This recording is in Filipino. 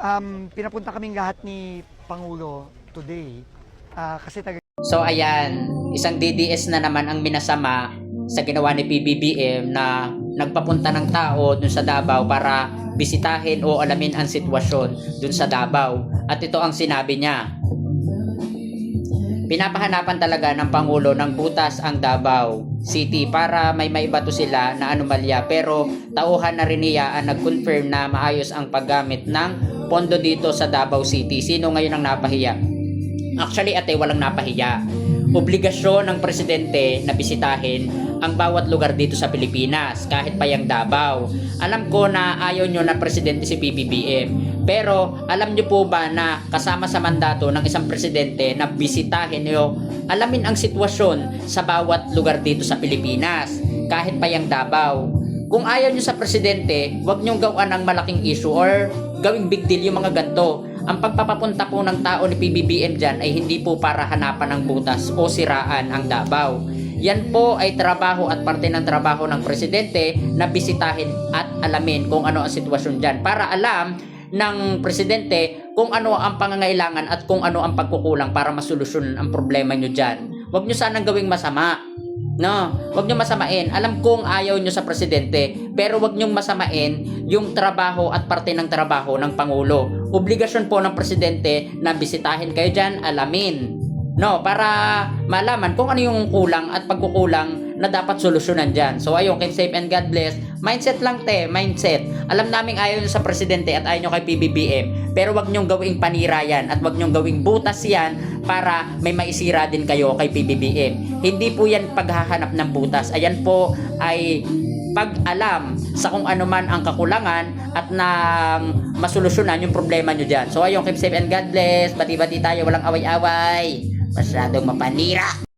um, pinapunta kaming lahat ni Pangulo today ah, kasi taga So ayan, isang DDS na naman ang minasama sa ginawa ni PBBM na nagpapunta ng tao dun sa Davao para bisitahin o alamin ang sitwasyon dun sa Davao. At ito ang sinabi niya. Pinapahanapan talaga ng Pangulo ng butas ang Davao City para may maibato sila na anomalya pero tauhan na rin niya ang nag-confirm na maayos ang paggamit ng pondo dito sa Davao City. Sino ngayon ang napahiya? Actually, ate, walang napahiya. Obligasyon ng presidente na bisitahin ang bawat lugar dito sa Pilipinas, kahit pa yung Davao. Alam ko na ayaw nyo na presidente si PBBM. Pero, alam nyo po ba na kasama sa mandato ng isang presidente na bisitahin nyo, alamin ang sitwasyon sa bawat lugar dito sa Pilipinas, kahit pa yung Davao. Kung ayaw nyo sa presidente, huwag nyong gawan ng malaking issue or gawing big deal yung mga ganito. Ang pagpapapunta po ng tao ni PBBM dyan ay hindi po para hanapan ng butas o siraan ang Davao. Yan po ay trabaho at parte ng trabaho ng presidente na bisitahin at alamin kung ano ang sitwasyon dyan para alam ng presidente kung ano ang pangangailangan at kung ano ang pagkukulang para masolusyonan ang problema nyo dyan. Huwag nyo sanang gawing masama. No, wag niyo masamain. Alam kong ayaw niyo sa presidente, pero wag niyo masamain yung trabaho at parte ng trabaho ng pangulo. Obligasyon po ng presidente na bisitahin kayo diyan, alamin. No, para malaman kung ano yung kulang at pagkukulang na dapat solusyonan dyan. So ayun, keep safe and God bless. Mindset lang te, mindset. Alam naming ayaw nyo sa presidente at ayaw nyo kay PBBM. Pero wag nyong gawing panira yan at wag nyong gawing butas yan para may maisira din kayo kay PBBM. Hindi po yan paghahanap ng butas. Ayan po ay pag-alam sa kung ano man ang kakulangan at nang masolusyonan yung problema nyo dyan. So ayun, keep safe and God bless. Bati-bati tayo, walang away-away. Masyadong mapanira.